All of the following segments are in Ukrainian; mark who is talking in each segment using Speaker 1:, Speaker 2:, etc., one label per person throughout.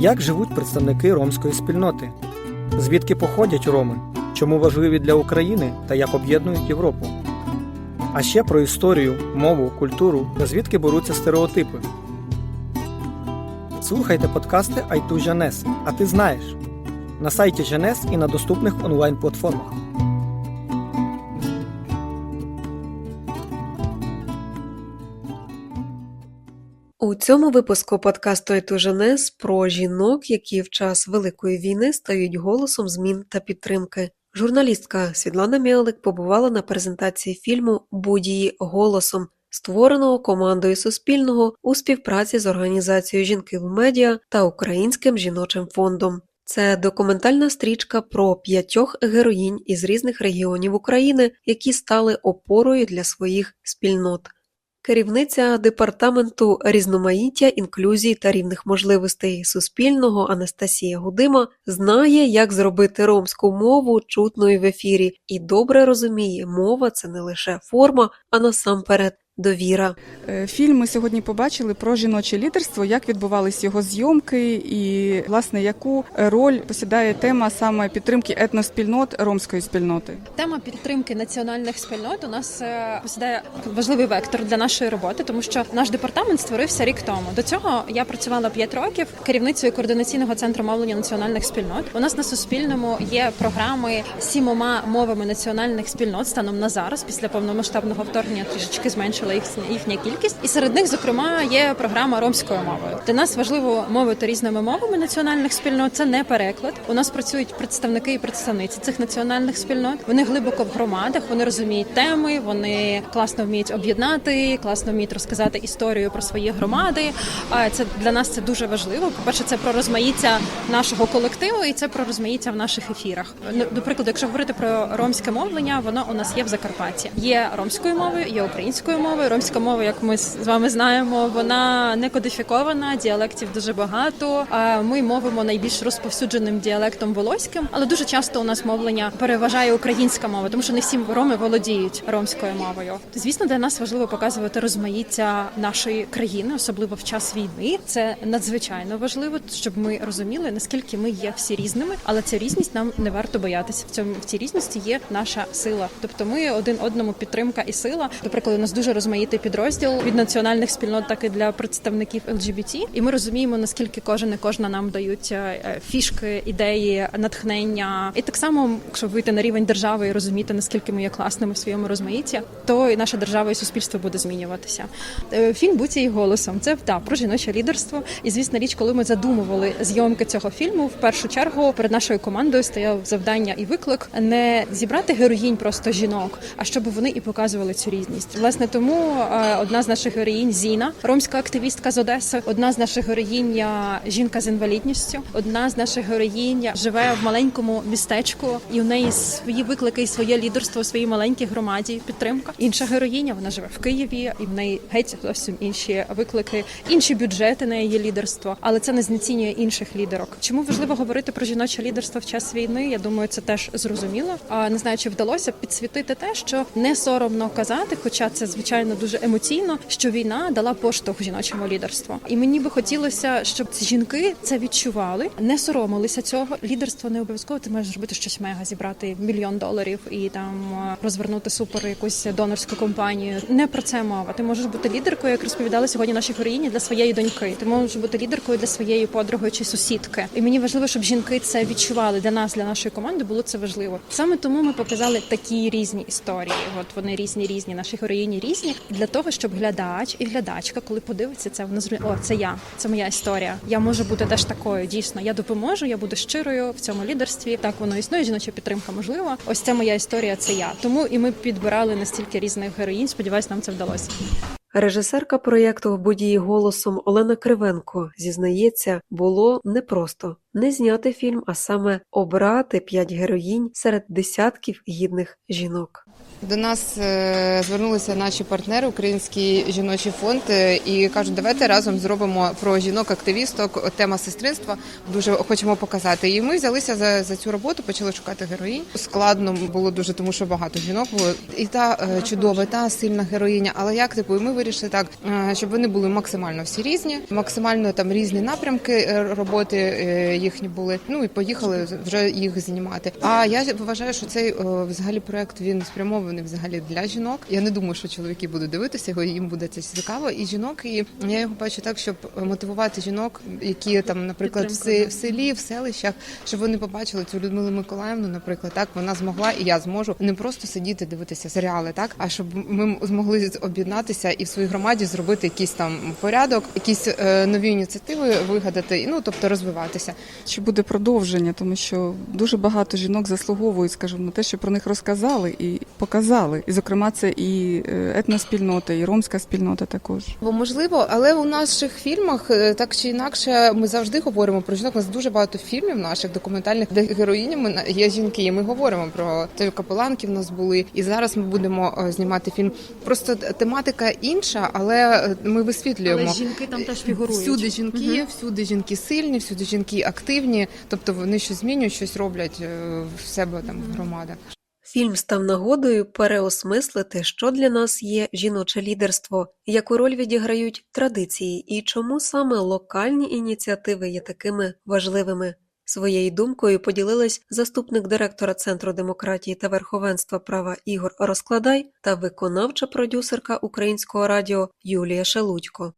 Speaker 1: Як живуть представники ромської спільноти? Звідки походять роми? Чому важливі для України та як об'єднують Європу? А ще про історію, мову, культуру та звідки беруться стереотипи. Слухайте подкасти Айту Жанес, а ти знаєш на сайті Жанес і на доступних онлайн-платформах.
Speaker 2: У цьому випуску подкасту «Айтуженес» про жінок, які в час Великої війни стають голосом змін та підтримки. Журналістка Світлана Мєлик побувала на презентації фільму «Будії голосом», створеного командою Суспільного у співпраці з організацією Жінки в медіа та Українським жіночим фондом. Це документальна стрічка про п'ятьох героїнь із різних регіонів України, які стали опорою для своїх спільнот. Керівниця департаменту різноманіття, інклюзії та рівних можливостей Суспільного Анастасія Гудима знає, як зробити ромську мову чутною в ефірі, і добре розуміє, мова це не лише форма, а насамперед довіра.
Speaker 3: Е, Фільм ми сьогодні побачили про жіноче лідерство, як відбувались його зйомки, і власне яку роль посідає тема саме підтримки етноспільнот ромської спільноти.
Speaker 4: Тема підтримки національних спільнот у нас е, посідає важливий вектор для нашої роботи, тому що наш департамент створився рік тому. До цього я працювала 5 років керівницею координаційного центру мовлення національних спільнот. У нас на суспільному є програми сімома мовами національних спільнот станом на зараз. Після повномасштабного вторгнення трішечки зменшила їх їхня кількість, і серед них, зокрема, є програма ромською мовою. Для нас важливо мовити різними мовами національних спільнот. Це не переклад. У нас працюють представники і представниці цих національних спільнот. Вони глибоко в громадах, вони розуміють теми, вони класно вміють об'єднати, класно вміють розказати історію про свої громади. А це для нас це дуже важливо. По перше, це про розмаїття нашого колективу, і це про розмаїття в наших ефірах. Ну, До прикладу, якщо говорити про ромське мовлення, воно у нас є в Закарпатті. Є ромською мовою, є українською мовою. Ромська мова, як ми з вами знаємо, вона не кодифікована, діалектів дуже багато. А ми мовимо найбільш розповсюдженим діалектом волоським, але дуже часто у нас мовлення переважає українська мова, тому що не всі роми володіють ромською мовою. Звісно, для нас важливо показувати розмаїття нашої країни, особливо в час війни. Це надзвичайно важливо, щоб ми розуміли наскільки ми є всі різними, але ця різність нам не варто боятися. В цьому в цій різності є наша сила. Тобто, ми один одному підтримка і сила. До прикладу, у нас дуже розмаїтий підрозділ від національних спільнот, так і для представників LGBT. І ми розуміємо, наскільки кожен і кожна нам дають е, фішки, ідеї, натхнення. І так само, якщо вийти на рівень держави і розуміти, наскільки ми є класними в своєму розмаїтті, то і наша держава і суспільство буде змінюватися. Е, Фільм «Будьте її голосом. Це та про жіноче лідерство. І звісно, річ, коли ми задумували зйомки цього фільму, в першу чергу перед нашою командою стояв завдання і виклик не зібрати героїнь просто жінок, а щоб вони і показували цю різність. Власне, тому е, одна з наших героїнь Зіна, ромська активістка з Одеси, одна з наших героїнь жінка з інвалідністю, одна з наших героїнь живе в маленькому містечку, і у неї свої виклики, і своє лідерство у своїй маленькій громаді. Підтримка. Інша героїня вона живе в Києві, і в неї геть зовсім інші виклики, інші бюджети на її лідерство, але це не знецінює інших лідерок. Чому важливо говорити про жіноче лідерство в час війни? Я думаю, це теж зрозуміло. А не знаю, чи вдалося підсвітити те, що не соромно казати, хоча це звичайно дуже емоційно, що війна дала поштовх жіночому лідерству. І мені би хотілося, щоб ці жінки це відчували, не соромилися цього. Лідерство не обов'язково. Ти можеш зробити щось мега, зібрати мільйон доларів і там е, розвернути супер якусь донорську компанію. Не про це мова. Ти можеш бути лідеркою, як розповідали сьогодні наші героїні для своєї доньки. Ти можеш бути лідеркою для своєї подруги чи сусідки. І мені важливо, щоб жінки це відчували для нас, для нашої команди. Було це важливо. Саме тому ми показали такі різні історії. От вони різні, різні. Наші героїні різні для того, щоб глядач і глядачка, коли подивиться це, вона зрозуміє, о, це я, це моя історія. Я можу бути теж такою. Дійсно, я допоможу, я буду щирою в цьому лідерстві. Так воно існує. Жіноча підтримка можлива. Ось це моя історія. Це я. Тому і ми підбирали настільки різних героїнь. Сподіваюсь, нам це вдалося.
Speaker 2: Режисерка проєкту «Будії голосом» Олена Кривенко зізнається, було непросто не зняти фільм, а саме обрати п'ять героїнь серед десятків гідних жінок.
Speaker 5: До нас е, звернулися наші партнери, Український жіночий фонд, е, і кажуть, давайте разом зробимо про жінок-активісток. Тема сестринства дуже хочемо показати. І ми взялися за, за цю роботу, почали шукати героїнь. Складно було дуже, тому що багато жінок було. І та е, чудова, та сильна героїня. Але як типу, і ми вирішили так, щоб вони були максимально всі різні, максимально там різні напрямки роботи їхні були. Ну і поїхали вже їх знімати. А я вважаю, що цей взагалі проект він спрямований взагалі для жінок. Я не думаю, що чоловіки будуть дивитися його, їм буде це цікаво. І жінок, і я його бачу так, щоб мотивувати жінок, які там, наприклад, в, в селі, в селищах, щоб вони побачили цю Людмилу Миколаївну, наприклад, так вона змогла, і я зможу не просто сидіти дивитися серіали, так а щоб ми змогли об'єднатися і в своїй громаді зробити якийсь там порядок, якісь е, нові ініціативи вигадати, і, ну тобто розвиватися.
Speaker 3: Чи буде продовження, тому що дуже багато жінок заслуговують, скажімо, на те, що про них розказали і показали. І, зокрема, це і е, етноспільнота, і ромська спільнота також.
Speaker 5: Бо можливо, але у наших фільмах е, так чи інакше ми завжди говоримо про жінок. У нас дуже багато фільмів наших документальних, де героїнями на- є жінки. І ми говоримо про те, капеланки в нас були. І зараз ми будемо е, знімати фільм. Просто тематика інша, але ми висвітлюємо.
Speaker 4: жінки там теж
Speaker 5: Всюди жінки, всюди жінки сильні, всюди жінки активні. Тобто вони щось змінюють, щось роблять в себе там в громадах.
Speaker 2: Фільм став нагодою переосмислити, що для нас є жіноче лідерство, яку роль відіграють традиції і чому саме локальні ініціативи є такими важливими. Своєю думкою поділилась заступник директора Центру демократії та верховенства права Ігор Розкладай та виконавча продюсерка українського радіо Юлія Шелудько.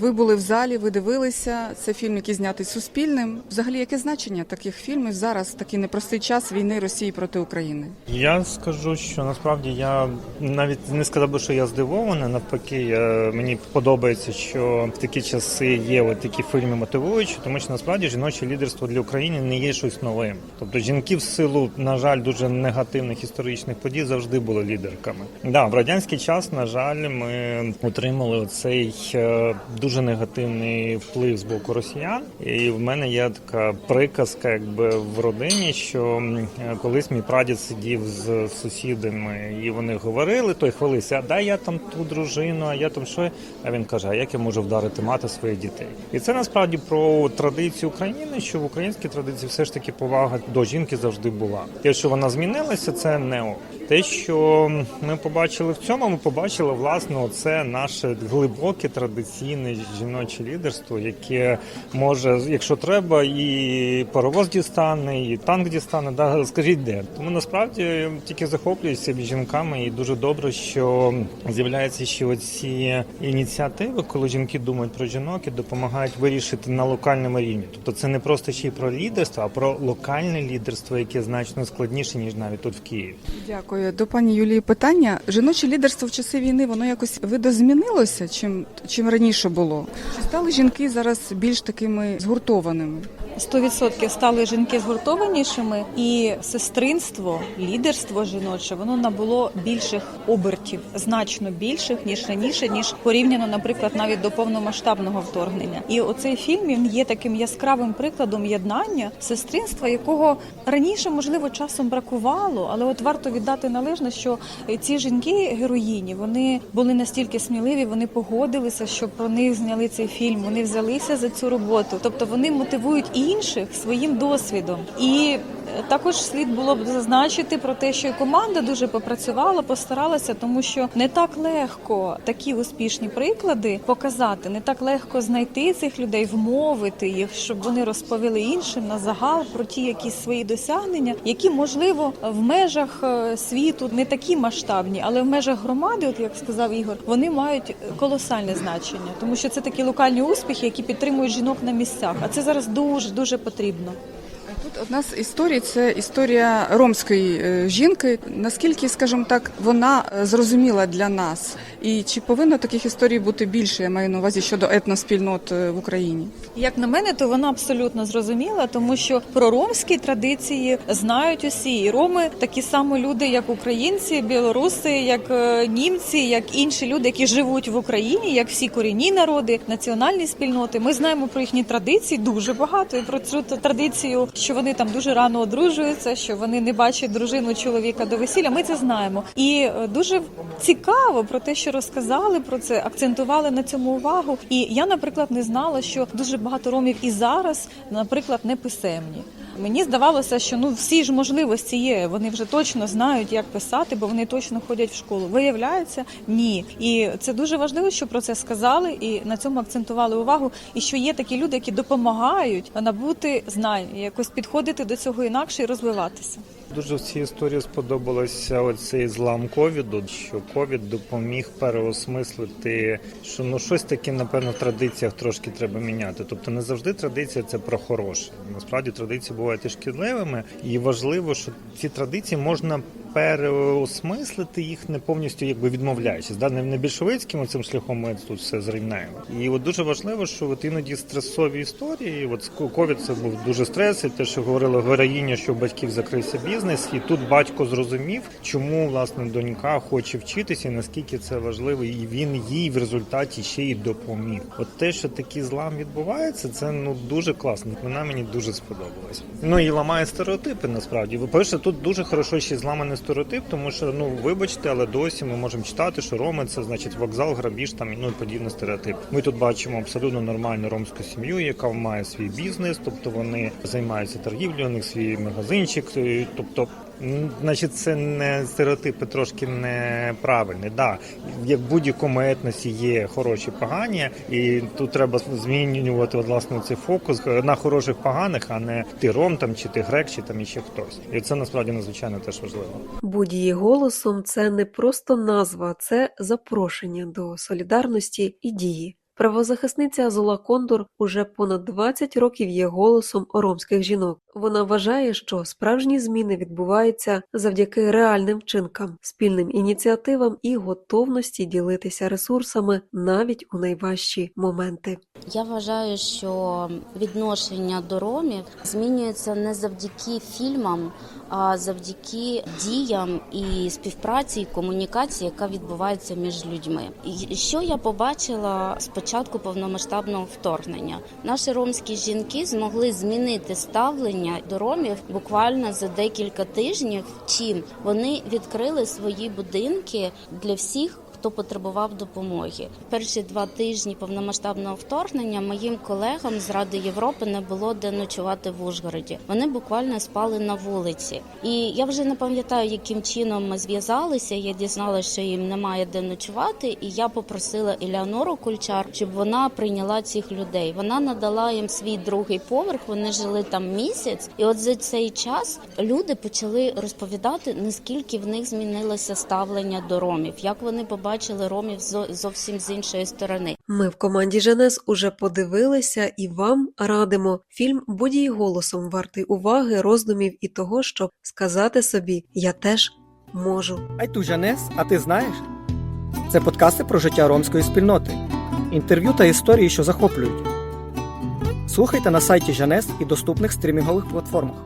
Speaker 3: Ви були в залі, ви дивилися. Це фільм, який знятий суспільним. Взагалі, яке значення таких фільмів зараз в такий непростий час війни Росії проти України?
Speaker 6: Я скажу, що насправді я навіть не сказав би, що я здивований. Навпаки, я, мені подобається, що в такі часи є от такі фільми мотивуючі, тому що насправді жіноче лідерство для України не є щось новим. Тобто жінки в силу, на жаль, дуже негативних історичних подій завжди були лідерками. Да, в радянський час, на жаль, ми отримали оцей е, дуже негативний вплив з боку росіян. І в мене є така приказка, якби в родині, що колись мій прадід сидів з сусідами, і вони говорили, той хвалився, а дай я там ту дружину, а я там що. А він каже: А як я можу вдарити мати своїх дітей? І це насправді про традицію України, що в українській традиції все ж таки повага до жінки завжди була. Те, що вона змінилася, це не. Те, що ми побачили в цьому, ми побачили власне це наше глибоке традиційне жіноче лідерство, яке може, якщо треба, і паровоз дістане, і танк дістане. Да, скажіть де. Тому насправді тільки захоплююся жінками, і дуже добре, що з'являються ще оці ініціативи, коли жінки думають про жінок і допомагають вирішити на локальному рівні. Тобто це не просто ще й про лідерство, а про локальне лідерство, яке значно складніше ніж навіть тут в Києві.
Speaker 3: Дякую. До пані Юлії питання. Жіноче лідерство в часи війни воно якось видозмінилося, чим, чим раніше було? Чи стали жінки зараз більш такими згуртованими?
Speaker 7: 100% стали жінки згуртованішими, і сестринство, лідерство жіноче, воно набуло більших обертів, значно більших ніж раніше, ніж порівняно, наприклад, навіть до повномасштабного вторгнення. І оцей фільм він є таким яскравим прикладом єднання сестринства, якого раніше можливо часом бракувало, але от варто віддати належне, що ці жінки героїні вони були настільки сміливі, вони погодилися, що про них зняли цей фільм. Вони взялися за цю роботу, тобто вони мотивують інших своїм досвідом. І також слід було б зазначити про те, що і команда дуже попрацювала, постаралася, тому що не так легко такі успішні приклади показати, не так легко знайти цих людей, вмовити їх, щоб вони розповіли іншим на загал про ті якісь свої досягнення, які можливо в межах е, світу не такі масштабні, але в межах громади, от як сказав Ігор, вони мають колосальне значення, тому що це такі локальні успіхи, які підтримують жінок на місцях. А це зараз дуже дуже потрібно.
Speaker 3: Тут одна з історій це історія ромської е, жінки. Наскільки, скажімо так, вона е, зрозуміла для нас, і чи повинно таких історій бути більше? Я маю на увазі щодо етноспільнот е, в Україні?
Speaker 7: Як на мене, то вона абсолютно зрозуміла, тому що про ромські традиції знають усі. І роми такі само люди, як українці, білоруси, як німці, як інші люди, які живуть в Україні, як всі корінні народи, національні спільноти. Ми знаємо про їхні традиції дуже багато і про цю традицію, що вони там дуже рано одружуються, що вони не бачать дружину чоловіка до весілля. Ми це знаємо. І е, дуже цікаво про те, що розказали про це, акцентували на цьому увагу. І я, наприклад, не знала, що дуже багато ромів і зараз, наприклад, не писемні. Мені здавалося, що ну всі ж можливості є. Вони вже точно знають, як писати, бо вони точно ходять в школу. Виявляється, ні. І це дуже важливо, що про це сказали, і на цьому акцентували увагу. І що є такі люди, які допомагають набути знань, якось підходити до цього інакше і розвиватися.
Speaker 6: Дуже в цій історії сподобалося оцей злам ковіду, що ковід допоміг переосмислити, що ну щось таке, напевно, в традиціях трошки треба міняти. Тобто не завжди традиція це про хороше. Насправді традиції бувають і шкідливими, і важливо, що ці традиції можна переосмислити їх не повністю якби відмовляючись. Да? Не, більшовицьким цим шляхом ми тут все зрівняємо. І от дуже важливо, що от іноді стресові історії, от ковід це був дуже стрес, і те, що говорила героїня, що у батьків закрився бізнес, і тут батько зрозумів, чому власне донька хоче вчитися, і наскільки це важливо, і він їй в результаті ще й допоміг. От те, що такий злам відбувається, це ну дуже класно. Вона мені дуже сподобалась. Ну і ламає стереотипи. Насправді, ви перше, тут дуже хорошо ще зламаний стереотип, тому що ну вибачте, але досі ми можемо читати, що роми це значить вокзал, грабіж там ну і подібний стереотип. Ми тут бачимо абсолютно нормальну ромську сім'ю, яка має свій бізнес, тобто вони займаються торгівлею, у них свій магазинчик, е, тобто. Значить, це не стереотипи трошки неправильні. Да, як в будь-якому етносі є хороші погані, і тут треба змінювати власне цей фокус на хороших поганих, а не ти ром там чи ти грек, чи там іще хтось. І це насправді надзвичайно теж важливо.
Speaker 2: Будь її голосом це не просто назва, це запрошення до солідарності і дії. Правозахисниця Азула Кондор уже понад 20 років є голосом ромських жінок. Вона вважає, що справжні зміни відбуваються завдяки реальним вчинкам, спільним ініціативам і готовності ділитися ресурсами навіть у найважчі моменти.
Speaker 8: Я вважаю, що відношення до ромів змінюється не завдяки фільмам, а завдяки діям і співпраці і комунікації, яка відбувається між людьми. І що я побачила з початку повномасштабного вторгнення? Наші ромські жінки змогли змінити ставлення до ромів буквально за декілька тижнів. Чим вони відкрили свої будинки для всіх. Хто потребував допомоги перші два тижні повномасштабного вторгнення моїм колегам з Ради Європи не було де ночувати в Ужгороді. Вони буквально спали на вулиці, і я вже не пам'ятаю, яким чином ми зв'язалися. Я дізналася, що їм немає де ночувати, і я попросила Елеонору Кульчар, щоб вона прийняла цих людей. Вона надала їм свій другий поверх. Вони жили там місяць, і от за цей час люди почали розповідати, наскільки в них змінилося ставлення до ромів, як вони побачили ромів зовсім з іншої сторони.
Speaker 2: Ми в команді Женес уже подивилися і вам радимо. Фільм будь її голосом вартий уваги, роздумів і того, щоб сказати собі Я теж можу.
Speaker 1: Айту Жанес, а ти знаєш? Це подкасти про життя ромської спільноти, інтерв'ю та історії, що захоплюють. Слухайте на сайті Жанес і доступних стрімінгових платформах.